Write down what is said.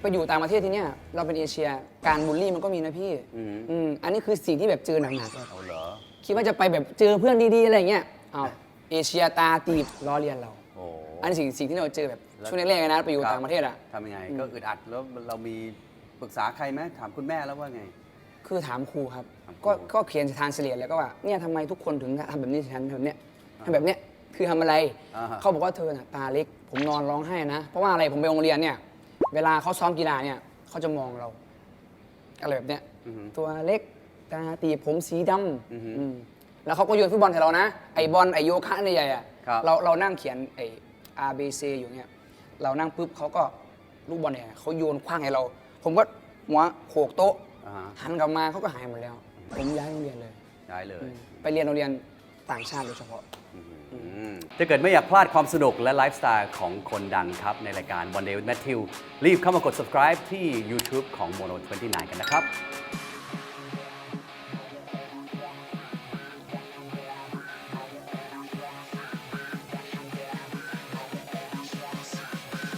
ไปอยู่ต่างประเทศที่เนี้ยเราเป็นเอเชียการบูลลี่มันก็มีนะพี่อืมอืมอันนี้คือสิ่งที่แบบเจอหนักๆเลยเอาเหรอ คิดว่าจะไปแบบเจอเพื่อนดีๆ อะไรเงี้ยอ้าวเอเชียตาตีบล้อเลียนเรา โอ้ อันนี้สิ่งสิ่งที่เราเจอแบบแล้ว ช่วงแรกๆนะไปอยู่ครับต่างประเทศอะ ทำยังไง ก็อึดอัดแล้วเรามีปรึกษาใครไหมถามคุณแม่แล้วว่าไง คือถามครูครับ ถามครู ก็ก็เขียนทานเสลียแล้วก็ว่าเนี่ยทำไมทุกคนถึงทำแบบนี้ฉันทำแบบเนี้ยทำแบบเนี้ย คือทำอะไร อ่าฮะ เขาบอกว่าเธอน่ะตาเล็ก ผมนอนร้องไห้นะ เพราะว่าอะไรผมไปโรงเรียนเนี่ย เวลาเขาซ้อมกีฬาเนี่ยเขาจะมองเราอะไรแบบเนี้ยอือหือตัวเล็กตาตีบผมสีดอือหือำอืมแล้วเขาก็โยนฟุตบอลใส่เรานะ ไอบอลไอโยคะนี่ใหญ่อะครับ เราเรานั่งเขียนไอ R B C อยู่เนี่ยเรานั่งปุ๊บเขาก็ลูกบอลเนี่ยเขาโยนคว้างให้เรา ผมก็หัวโขกโต๊ะอ่าฮะหันกลับมาเขาก็หายหมดแล้ว ผมย้ายโรงเรียนเลย ได้เลย ไปเรียนโรงเรียนต่างชาติโดยเฉพาะ ถ้าเกิดไม่อยากพลาดความสนุกและไลฟ์สไตล์ของคนดังครับ ในรายการ One Day with Matthew รีบเข้ามากด subscribe ที่ YouTube ของ Mono 29 กันนะครับ